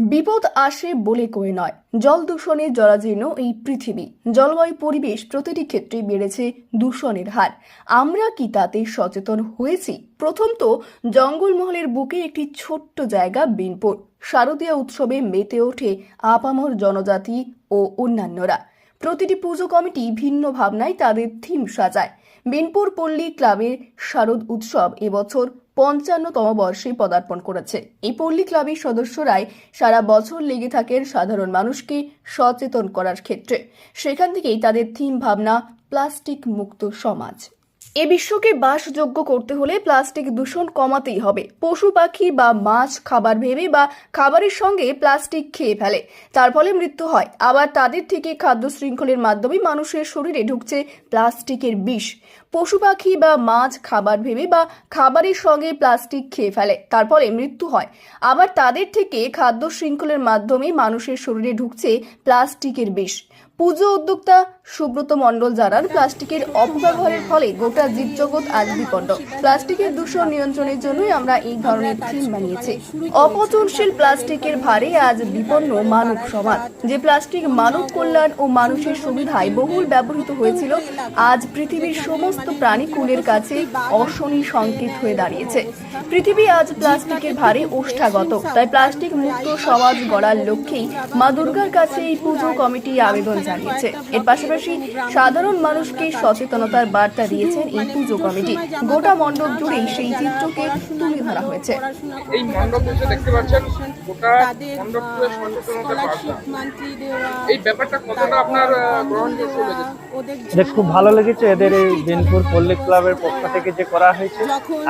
বিপদ আসে বলে কয়ে নয়। জল দূষণে জরাজীর্ণ এই পৃথিবী। জলবায়ু পরিবেশ প্রতিটি ক্ষেত্রে বেড়েছে দূষণের হার। আমরা কি তাতে সচেতন হয়েছি? প্রথম তো জঙ্গলমহলের বুকে একটি ছোট্ট জায়গা বিনপুর। শারদীয় উৎসবে মেতে ওঠে আপামর জনজাতি ও অন্যান্যরা। প্রতিটি পুজো কমিটি ভিন্ন ভাবনায় তাদের থিম সাজায়। বিনপুর পল্লী ক্লাবের শারদ উৎসব এবছর পঞ্চান্নতম বর্ষে পদার্পণ করেছে। এই পল্লী ক্লাবের সদস্যরাই সারা বছর লেগে থাকেন সাধারণ মানুষকে সচেতন করার ক্ষেত্রে। সেখান থেকেই তাদের থিম ভাবনা, প্লাস্টিক মুক্ত সমাজ। এ বিশ্বকে বাসযোগ্য করতে হলে প্লাস্টিক দূষণ কমাতেই হবে। পশু পাখি বা মাছ খাবার ভেবে বা খাবারের সঙ্গে প্লাস্টিক খেয়ে ফেলে। তার ফলে মৃত্যু হয়। আবার তাদের থেকে খাদ্য শৃঙ্খলের মাধ্যমে মানুষের শরীরে ঢুকছে প্লাস্টিকের বিষ। পশু পাখি বা মাছ খাবার ভেবে বা খাবারের সঙ্গে প্লাস্টিক খেয়ে ফেলে। তার ফলে মৃত্যু হয়। আবার তাদের থেকে খাদ্য শৃঙ্খলের মাধ্যমে মানুষের শরীরে ঢুকছে প্লাস্টিকের বিষ। পুজো উদ্যোক্তা সুব্রত মণ্ডল জানান, প্লাস্টিকের অপব্যবহারের ফলে গোটা জীবজগৎ আজ বিপন্ন প্লাস্টিকের দূষণ নিয়ন্ত্রণের জন্যই আমরা এই ধরনের থিম বানিয়েছি। অপচনশীল প্লাস্টিকের ভারে আজ বিপন্ন মানব সমাজ। যে প্লাস্টিক মানব কল্যাণ ও মানুষের সুবিধায় বহুল ব্যবহৃত হয়েছিল, আজ পৃথিবীর সমস্ত প্রাণী প্রাণীকুলের কাছে অশনি সংকেত হয়ে দাঁড়িয়েছে। পৃথিবী আজ প্লাস্টিকের ভারে ওষ্ঠাগত। তাই প্লাস্টিক মুক্ত সমাজ গড়ার লক্ষ্যেই মা দুর্গার কাছে এই পুজো কমিটি আবেদন জানিয়েছে। এর পাশাপাশি সাধারণ মানুষকে সচেতনতার বার্তা দিয়েছেন এই পুজো কমিটি। গোটা মণ্ডপ জুড়েই সেই চিত্রকে তুলে ধরা হয়েছে। এই মণ্ডপ দেখতে পাচ্ছেন গোটা মণ্ডপ সচেতনতার বার্তা। স্কলারশিপ মান্থলি দেওয়া এই ব্যাপারটা কতটা আপনার গ্রহণযোগ্য লেগেছে খুব ভালো লেগেছে এদের এই বিনপুর পল্লী ক্লাবের পক্ষ থেকে যে করা হয়েছে।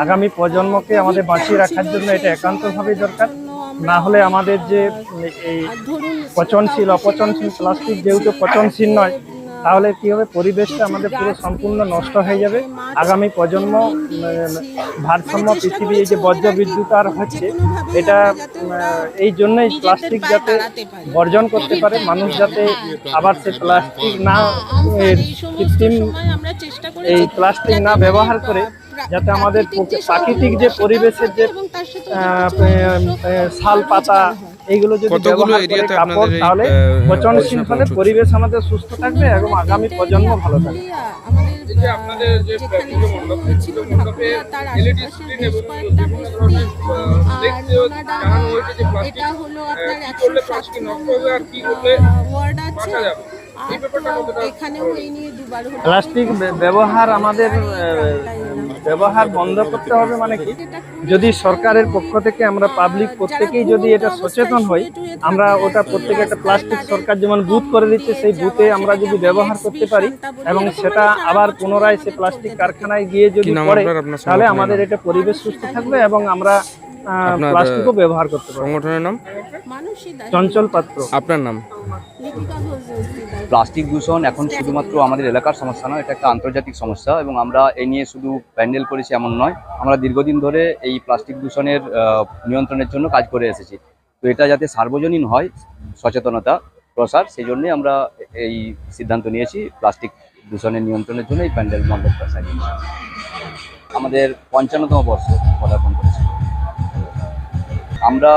আগামী প্রজন্মকে আমাদের বাঁচিয়ে রাখার জন্য এটা একান্তভাবেই দরকার। না হলে আমাদের যে এই পচনশীল অপচনশীল প্লাস্টিক যেহেতু পচনশীল নয় তাহলে কি হবে? পরিবেশটা আমাদের পুরো সম্পূর্ণ নষ্ট হয়ে যাবে। আগামী প্রজন্ম ভারসাম্য পৃথিবী এই যে বজ্র বিদ্যুৎ আর হচ্ছে এটা এই জন্যই প্লাস্টিক যাতে বর্জন করতে পারে মানুষ যাতে আবার সে প্লাস্টিক না কৃত্রিম এই প্লাস্টিক না ব্যবহার করে যাতে আমাদের প্রাকৃতিক যে পরিবেশের যে শাল পাতা এইগুলো যদি ব্যবহার করে কাপড় তাহলে পচনশীল হলে পরিবেশ আমাদের সুস্থ থাকবে এবং আগামী প্রজন্ম ভালো থাকবে। যে আপনাদের যে পুজো মণ্ডপ পুজো মণ্ডপে এলইডি স্ক্রিন এবং বিভিন্ন ধরনের দেখতে জানানো হয়েছে যে প্লাস্টিক এটা হলো আপনার কি করলে প্লাস্টিক নষ্ট হবে আর কি করলে বাঁচা যাবে? এই ব্যাপারটা কতটা এখানেও এই নিয়ে দুবার হলো। প্লাস্টিক ব্যবহার আমাদের ব্যবহার বন্ধ করতে হবে মানে কি? যদি সরকারের পক্ষ থেকে আমরা পাবলিক প্রত্যেকেই যদি এটা সচেতন হই আমরা ওটা প্রত্যেকে একটা প্লাস্টিক সরকার যেমন বুথ করে দিচ্ছে সেই বুথে আমরা যদি ব্যবহার করতে পারি এবং সেটা আবার পুনরায় সে প্লাস্টিক কারখানায় গিয়ে যদি পড়ে তাহলে আমাদের এটা পরিবেশ সুস্থ থাকবে এবং আমরা প্লাস্টিকও ব্যবহার করতে পারব। সংগঠনের নাম। চঞ্চল পাত্র। আপনার নাম। প্লাস্টিক দূষণ এখন শুধুমাত্র আমাদের এলাকার সমস্যা নয় এটা একটা আন্তর্জাতিক সমস্যা এবং আমরা এই নিয়ে শুধু প্যান্ডেল করেছি এমন নয় আমরা দীর্ঘদিন ধরে এই প্লাস্টিক দূষণের নিয়ন্ত্রণের জন্য কাজ করে এসেছি। তো এটা যাতে সার্বজনীন হয় সচেতনতা প্রসার সেই জন্যই আমরা এই সিদ্ধান্ত নিয়েছি প্লাস্টিক দূষণের নিয়ন্ত্রণের জন্য এই প্যান্ডেল মণ্ডপটা সাজিয়েছি আমাদের পঞ্চান্নতম বর্ষ পদার্পণ করেছি। আমরা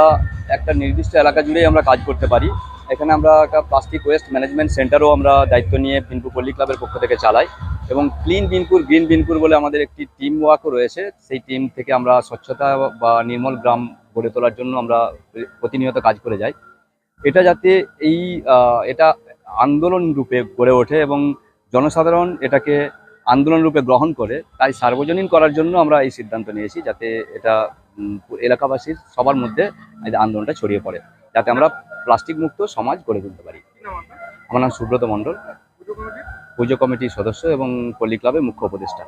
একটা নির্দিষ্ট এলাকা জুড়েই আমরা কাজ করতে পারি। এখানে আমরা একটা প্লাস্টিক ওয়েস্ট ম্যানেজমেন্ট সেন্টারও আমরা দায়িত্ব নিয়ে বিনপুর পল্লী ক্লাবের পক্ষ থেকে চালাই এবং ক্লিন বিনপুর গ্রিন বিনপুর বলে আমাদের একটি টিম ওয়ার্কও রয়েছে। সেই টিম থেকে আমরা স্বচ্ছতা বা নির্মল গ্রাম গড়ে তোলার জন্য আমরা প্রতিনিয়ত কাজ করে যাই। এটা যাতে এই এটা আন্দোলন রূপে গড়ে ওঠে এবং জনসাধারণ এটাকে আন্দোলন রূপে গ্রহণ করে, তাই সার্বজনীন করার জন্য আমরা এই সিদ্ধান্ত নিয়েছি যাতে এটা এলাকাবাসীর সবার মধ্যে আন্দোলনটা ছড়িয়ে পড়ে যাতে আমরা প্লাস্টিক মুক্ত সমাজ গড়ে তুলতে পারি। আমার নাম সুব্রত মণ্ডল। পুজো কমিটির? পুজো কমিটির সদস্য এবং পল্লী ক্লাবের মুখ্য উপদেষ্টা।